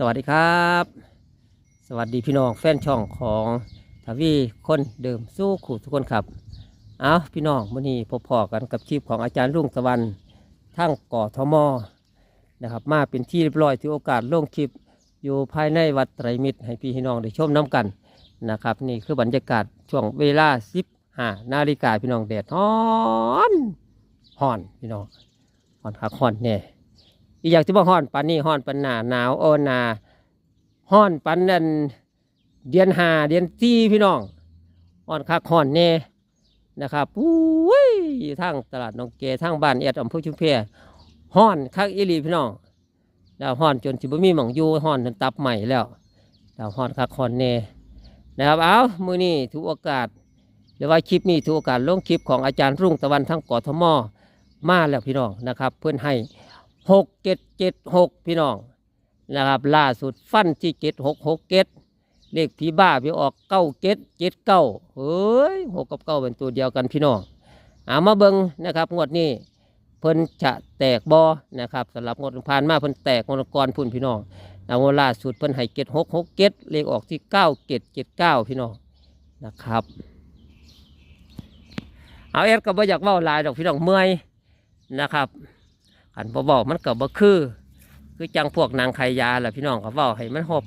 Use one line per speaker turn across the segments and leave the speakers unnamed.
สวัสดีครับ สวัสดีพี่น้องแฟนช่องของทวีคนเดิมสู้ขู่ทุกคนครับ เอาพี่น้องวันนี้พบพอกันกับคลิปของอาจารย์รุ่งตะวันทั้งก่อทมนะครับ มาเป็นที่เรียบร้อยที่โอกาสลงคลิปอยู่ภายในวัดไตรมิตรให้พี่น้องได้ชมน้ำกันนะครับ นี่คือบรรยากาศช่วงเวลา15นาฬิกาพี่น้องแดดฮ้อนฮอนพี่น้องฮอนคักฮอนเนี่ย อีกอย่างที่ว่าฮ้อนปันนี่ฮ้อนปันหนาหนาวโอหนาฮ้อนปันนั่นเดือนหาเดือนสี่พี่น้องฮ้อนคักฮ้อนเน่นะครับอุ้ยอยู่ทางตลาดหนองเกทางบ้านเอ็ดอำเภอชุมเพฮ้อนคักอีหลีพี่น้องแล้วฮ้อนจนสิบมีหม่องยู่ฮ้อนจนตับใหม่แล้วแล้วฮ้อนคักฮ้อนเน่นะครับเอามือนี้ถือโอกาสหรือว่าคลิปนี้ถือโอกาสลงคลิปของอาจารย์รุ่งตะวันทั้งกทมมาแล้วพี่น้องนะครับ เพื่อนให้ หกเจ็ดเจ็ดหกพี่น้องนะครับล่าสุดฟันที่เจ็ดหกหกเจ็ดเลขพี่บ้าพี่ออกเก้าเจ็ดเจ็ดเก้าเฮ้ยหกกับเก้าเป็นตัวเดียวกันพี่น้องเอามาเบิงนะครับงวดนี้เพิ่นจะแตกบอนะครับสำหรับงวดผ่านมาเพิ่นแตกงวดก่อนพุ่นพี่น้องแล้วงวดล่าสุดเพิ่นให้เจ็ดหกหกเจ็ดเลขออกที่เก้าเจ็ดเจ็ดเก้าพี่น้องนะครับ เอาเอ็ดก็บ่อยากเว่าลายดอกพี่น้องเมื่อยนะครับ ขันบอบอกมันก็บ่คือ คือจังพวกนางขายยาแหละพี่น้องก็เว้าให้มันหบ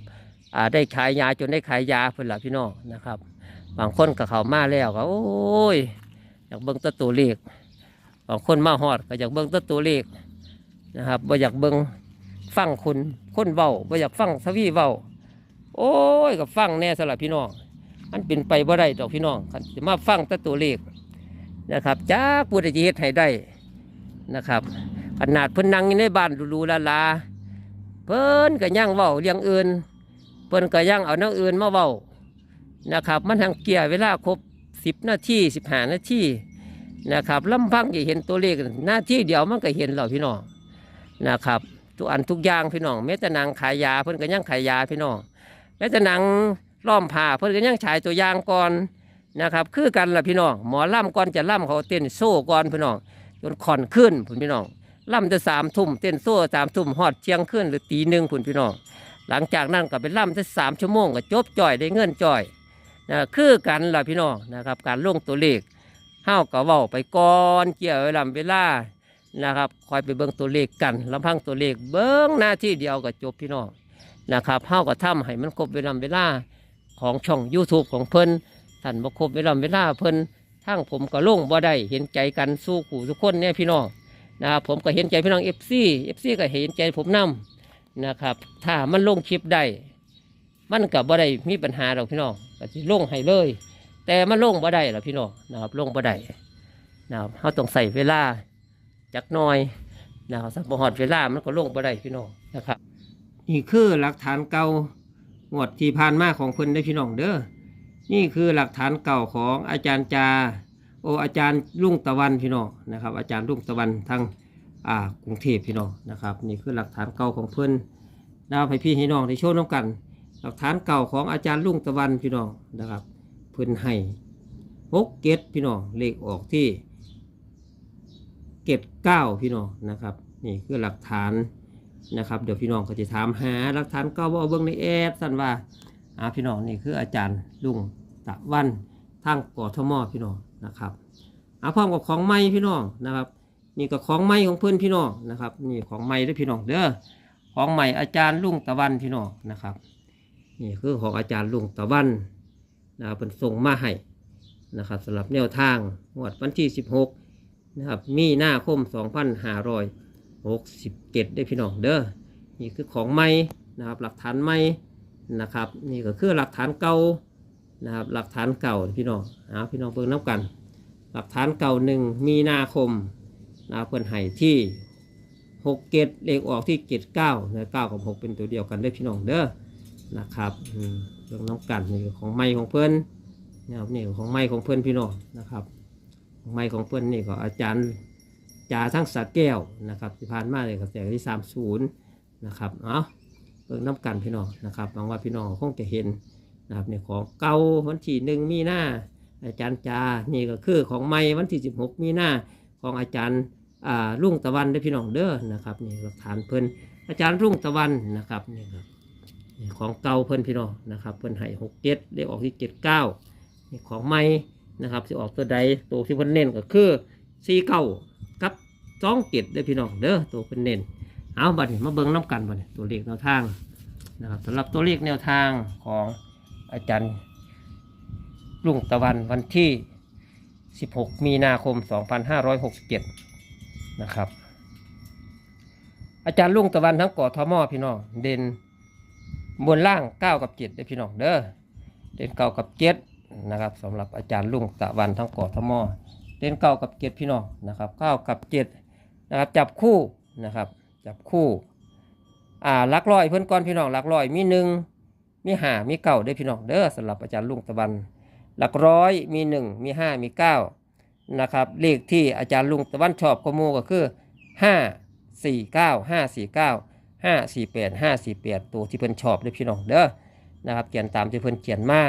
อ่าได้ขายยาจนได้ขายยาเพิ่อนละพี่น้องนะครับ บางคนก็เข้ามาแล้วก็โอ้ยอยากเบิ่งตัวตัวเลขบางคนมาฮอดก็อยากเบิ่งตัวตัวเลขนะครับบ่อยากเบิ่งฟังคุณคนเว้าบ่อยากฟังทวีเว้าโอ้ยก็ฟังแน่สละพี่น้องมันเป็นไปบ่ได้ดอกพี่น้องคันสิมาฟังแต่ตัวเลขนะครับจ้าผู้ใดจะเฮ็ดให้ได้นะครับ ขนาดเพิ่นนั่งอยู่ในบ้านหรูๆลาลาเพิ่นก็ย่างเว้าเรื่องอื่น เพิ่นก็ย่างเอาแนวอื่นมาเว้านะครับ มันทางเกี่ยเวลาครบสิบนาทีสิบห้านาทีนะครับลำพังจะเห็นตัวเลขหน้าที่เดียวมันก็เห็นแล้วพี่น้องนะครับทุกอันทุกอย่างพี่น้องแม้แต่นางขายยาเพิ่นก็ย่างขายยาพี่น้องแม้แต่นางล้อมผ้าเพิ่นก็ย่างฉายตัวยางก่อนนะครับ คือกันล่ะพี่น้องหมอล่ำก่อนจะล่ำเขาเต้นโซ่ก่อนพี่น้องจนขอนขึ้นพี่น้อง ล่ำจะสามทุ่มเต้นโซ่สามทุ่มฮอดเชียงขึ้นหรือตีหนึ่งพุ่นพี่น้องหลังจากนั้นก็เป็นล่ำจะสามชั่วโมงก็จบจ่อยได้เงินจ่อยนะคือกันล่ะพี่น้องนะครับ การลงตัวเลขเฮ้าก็เว้าไปก่อนเกี่ยวเวลาเวลานะครับคอยไปเบิ่งตัวเลขกันลำพังตัวเลขเบิ่งหน้าที่เดียวก็จบพี่น้องนะครับเฮ้าก็ทำให้มันครบเวลาเวลาของช่อง YouTube ของเพิ่นท่านบ่ครบเวลาเวลาเพิ่นทั้งผมก็ลงบ่ได้เห็นใจกันสู้ขู่ทุกคนเนี่ยพี่น้อง นะครับผมก็เห็นใจพี่น้องเอฟซีเอฟซีก็เห็นใจผมนํนะครับ ถ้ามันลงคลิปได้ มันกับบ่ได้มีปัญหาหรอกพี่น้องก็สิลงให้เลย แต่มันลงบ่ได้หรอกพี่น้องนะครับลงบ่ได้นะครับเขาต้องใส่เวลาจักหน่อยนะครับสักบ่ฮอดเวลามันก็ลงบ่ได้พี่น้องนะครับนี่คือหลักฐานเก่างวดที่ผ่านมาของเพิ่นได้พี่น้องเด้อนี่คือหลักฐานเก่าของอาจารย์จา โออาจารย์รุ่งตะวันพี่น้องนะครับ อาจารย์รุ่งตะวันทางอ่ากรุงเทพพี่น้องนะครับ นี่คือหลักฐานเก่าของเพื่อนดาวให้พี่ให้น้องได้โชว์น้องกัน หลักฐานเก่าของอาจารย์รุ่งตะวันพี่น้องนะครับ เพื่อนให้หกเกตพี่น้องเลขออกที่เกตเก้าพี่น้องนะครับ นี่คือหลักฐานนะครับ เดี๋ยวพี่น้องก็จะถามหาหลักฐานเก่าว่าเบิ้งในแอดสั่นว่าอ่าพี่น้องนี่คืออาจารย์รุ่งตะวัน ทางกอทมพี่น้องนะครับเอาพร้อมกับของไม้พี่น้องนะครับ นี่ก็ของไม้ของเพื่อนพี่น้องนะครับ นี่ของไม้ด้วยพี่น้องเด้อของใหม่อาจารย์ลุงตะวันพี่น้องนะครับ นี่คือของอาจารย์ลุงตะวันนะครับเป็นส่งมาให้นะครับสำหรับแนวทางงวดวันที่ 16นะครับมีหน้าคม 2567ได้พี่น้องเด้อนี่คือของไม้นะครับหลักฐานไม้นะครับ นี่ก็คือหลักฐานเก่า นะครับหลักฐานเก่าพี่น้องเอาพี่น้องเบิ่งน้ำกัน หลักฐานเก่าหนึ่งมีนาคมนะครับเพิ่นให้ที่หกเกตเลขออกที่เกตเก้าเนะเก้ากับหกเป็นตัวเดียวกันได้พี่น้องเด้อนะครับเบิ่งน้ำกันนี่ของไม้ของเพิ่นนะครับนี่ของไม้ของเพิ่อนพี่น้องนะครับของไม้ของเพิ่อนนี่ก็อาจารย์จ่าทั้งสาแก้วนะครับที่ผ่านมาเลยกับแต่ที่สามศูนย์นะครับเอาเบิ่งน้ำกันพี่น้องนะครับหวังว่าพี่น้องคงจะเห็น นะครับเนี่ยของเก่าวันที่หนึ่งมีหน้าอาจารย์จา นี่ก็คือของใหม่วันที่สิบหกมีหน้าของอาจารย์อ่าลุงตะวันได้พี่น้องเด้อนะครับนี่หลักฐานเพิ่นอาจารย์รุ่งตะวันนะครับนี่ครับนี่ของเก่าเพิ่นพี่น้องนะครับเพิ่นให้หกเจ็ดเลขออกที่เจ็ดเก้านี่ของใหม่นะครับสิออกตัวใดตัวที่เพิ่นเน้นก็คือสี่เก้ากับสองเจ็ดเด้พี่น้องเด้อตัวเพิ่นเน้นเอาบัดนี้มาเบิ่งน้กันบัดนี้ตัวเลขแนวทางนะครับสำหรับตัวเลขแนวทางของ อาจารย์ลุงตะวันวันที่ 16 มีนาคม 2567 นะครับ อาจารย์ลุงตะวันทั้งกอทมอพี่น้อง เด่นบนล่าง 9 กับ7เด้พี่น้องเด้อ เด่น9กับ7นะครับสำหรับอาจารย์ลุงตะวันทั้งกอทมอเด่น9กับ7พี่น้องนะครับ9กับ7นะครับจับคู่นะครับ จับคู่ อ่าลักร้อยเพื่อนก้อนพี่น้องลักร้อยมีหนึ่ง มีห้ามีเก้าเด้พี่น้องเด้อสำหรับอาจารย์ลุงตะวัน หลักร้อยมีหนึ่งมีห้ามีเก้านะครับเลขที่อาจารย์ลุงตะวันชอบข้อมูก็คือห้าสี่เก้าห้าสี่เก้าห้าสี่แปดห้าสี่แปดตัวที่เพิ่นชอบเด้พี่น้องเด้อนะครับเขียนตามที่เพิ่นเขียนมา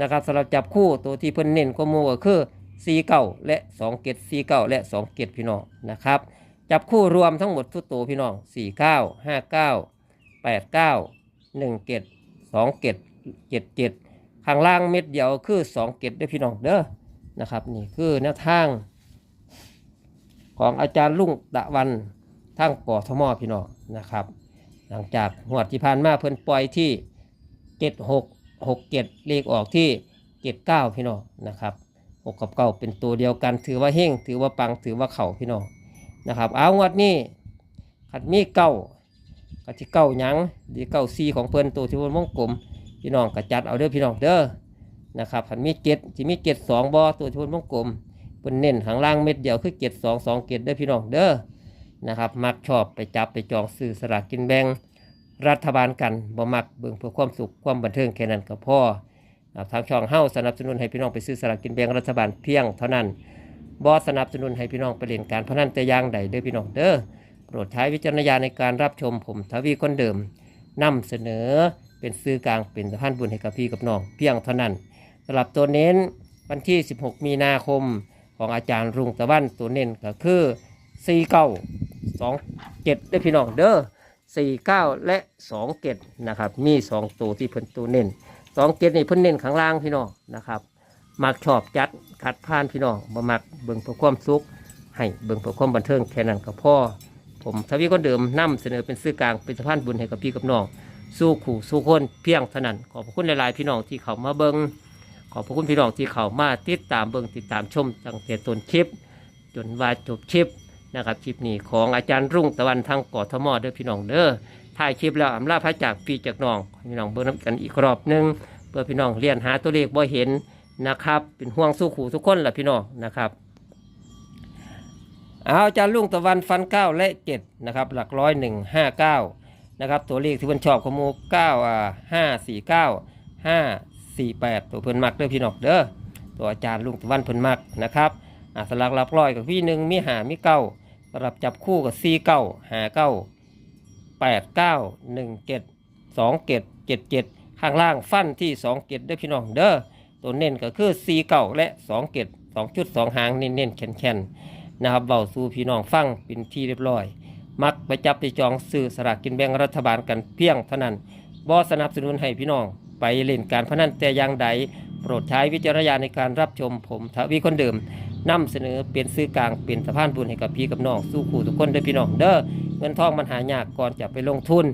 นะครับสำหรับจับคู่ตัวที่เพิ่นเน้นข้อมูก็คือสี่เก้าและสองเกตสี่เก้าและสองเกตพี่น้องนะครับจับคู่รวมทั้งหมดทุกตัวพี่น้องสี่เก้าห้าเก้าแปดเก้าหนึ่งเกต สองเกตเจ็ดเจ็ดข้างล่างเม็ดเดียวคือสองเกตด้วยพี่น้องเด้อนะครับนี่คือแนวทาง ของอาจารย์ลุงตะวันทั้งกอทมอพี่น้องนะครับ หลังจากหวดที่ผ่านมาเพิ่นปล่อยที่เจ็ดหกหกเจ็ดเลขออกที่เจ็ดเก้าพี่น้องนะครับหกกับเก้าเป็นตัวเดียวกัน ถือว่าเฮงถือว่าปังถือว่าเข่าพี่น้องนะครับ เอางวดนี้ขัดมีเก้า ขัดที่เก้าหยังดีเก้าซีของเพิ่นตัวที่วนวงกลมพี่น้องกระจัดเอาเด้อพี่น้องเด้อนะครับขันมีเกตที่มีเกตสองบอตัวชนวงกลมเป็นเน้นข้างล่างเม็ดเดียวคือเกตสองสองเกตเด้อพี่น้องเด้อนะครับมักชอบไปจับไปจองซื้อสลากกินแบ่งรัฐบาลกันบ่มักเบิ่งเพื่อความสุขความบันเทิงแค่นั้นก็พอทางช่องเฮ้าสนับสนุนให้พี่น้องไปซื้อสลากกินแบ่งรัฐบาลเพียงเท่านั้นบ่สนับสนุนให้พี่น้องไปเล่นการพนันแต่ย่างใดเด้อพี่น้องเด้อ โปรดใช้วิจารณญาณในการรับชมผมทวีคนเดิมนำเสนอเป็นซื้อกลางเป็นสะพานบุญให้กับพี่กับน้องเพียงเท่านั้นสำหรับตัวเน้นวันที่ 16 มีนาคมของอาจารย์รุ่งตะวันตัวเน้นก็คือ4 9 2 7ได้พี่น้องเด้อ4 9และ2 7นะครับมี2ตัวที่เพิ่นตัวเน้น2 7นี่เพิ่นเน้นข้างล่างพี่น้องนะครับมักชอบจัดขัดผ่านพี่น้องบ่มักเบิ่งเพื่อความสุขให้เบิ่งเพื่อความบันเทิงแค่นั้นก็พอ ผมทวีคนเดิมนำเสนอเป็นซื้อกลางเป็นสะพานบุญให้กับพี่กับน้องสู้ขู่สู้คนเพียงเท่านั้นขอบพระคุณหลายๆพี่น้องที่เขามาเบิงขอบพระคุณพี่น้องที่เขามาติดตามเบิงติดตามชมตั้งแต่ต้นคลิป จนว่าจบคลิปนะครับคลิปนี้ของอาจารย์รุ่งตะวันทางกอทมเด้อพี่น้องเด้อถ่ายคลิปแล้วอำลาพระจากพี่จากน้องพี่น้องเบิ่งกันอีกรอบหนึงเพื่อพี่น้องเรียนหาตัวเลขบ่เห็นนะครับ เป็นห่วงสู้ขู่ทุกคนแหละพี่น้องนะครับ เอาจารย์รุ่งตะวันฟันเก้าและเจ็ดนะครับ หลักร้อยหนึ่งห้าเก้านะครับ ตัวเลขที่เพิ่นชอบขโมยเก้าอ่าห้าสี่เก้าห้าสี่แปดตัวเพิ่นมักเด้อพี่น้องเด้อตัวอาจารย์ลุงตะวันเพิ่นมักนะครับอ่าสลักหลักร้อยกับพี่หนึ่งมีหามีเก้าสำหรับจับคู่กับสี่เก้าหาเก้าแปดเก้าหนึ่งเจ็ดสองเจ็ดเจ็ดเจ็ดข้างล่างฟันที่สองเจ็ดเด้อพี่น้องเด้อตัวเน้นก็คือสี่เก้าและสองเจ็ดสองจุดสองหางเน้นๆแข็งๆ นะครับเบาสู่พี่น้องฟังเป็นที่เรียบร้อย มักไปจับไปจองซื้อสลากกินแบ่งรัฐบาลกันเพียงเท่านั้นบ่สนับสนุนให้พี่น้อง ไปเล่นการพนันแต่อย่างใดโปรดใช้วิจารณญาณในการรับชมผมทวีคนเดิมนำเสนอเป็นซื้อกลางเป็นสะพานบุญให้กับพี่กับน้องสู้ขู่ทุกคนเด้อพี่น้องเด้อเงินทองมันหายากก่อนจะไปลงทุน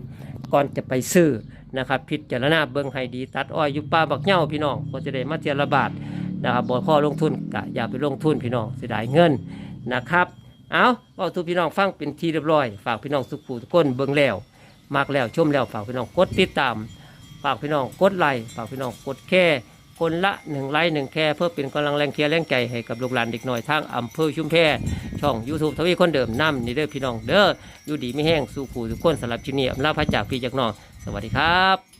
ก่อนจะไปซื้อนะครับพิจารณาเบิ่งให้ดีตัดอ้อยอยู่ป่าบักเหย้าพี่น้องก็จะได้มาเทียละบาทนะครับบ่พอลงทุนกะอย่าไปลงทุนพี่น้องเสียดายเงิน นะครับเอาเอาทุกพี่น้องฟังเป็นที่เรียบร้อย ฝากพี่น้องสุขผู้ทุกคนเบิ่งแล้ว มากแล้วชมแล้วฝากพี่น้องกดติดตาม ฝากพี่น้องกดไลค์ฝากพี่น้องกดแค่คนละหนึ่งไลค์หนึ่งแค่เพื่อเป็นกำลังแรงเคียร์แรงใจให้กับลูกหลานเด็กหน้อยทางอำเภอชุมแพช่อง YouTube ทวีคนเดิมน้ำนี่เด้อพี่น้องเด้ออยู่ดีไม่แห้งสู้ผู้ทุกคนสำหรับชินี้อำลาพระจากพี่จากน้อง สวัสดีครับ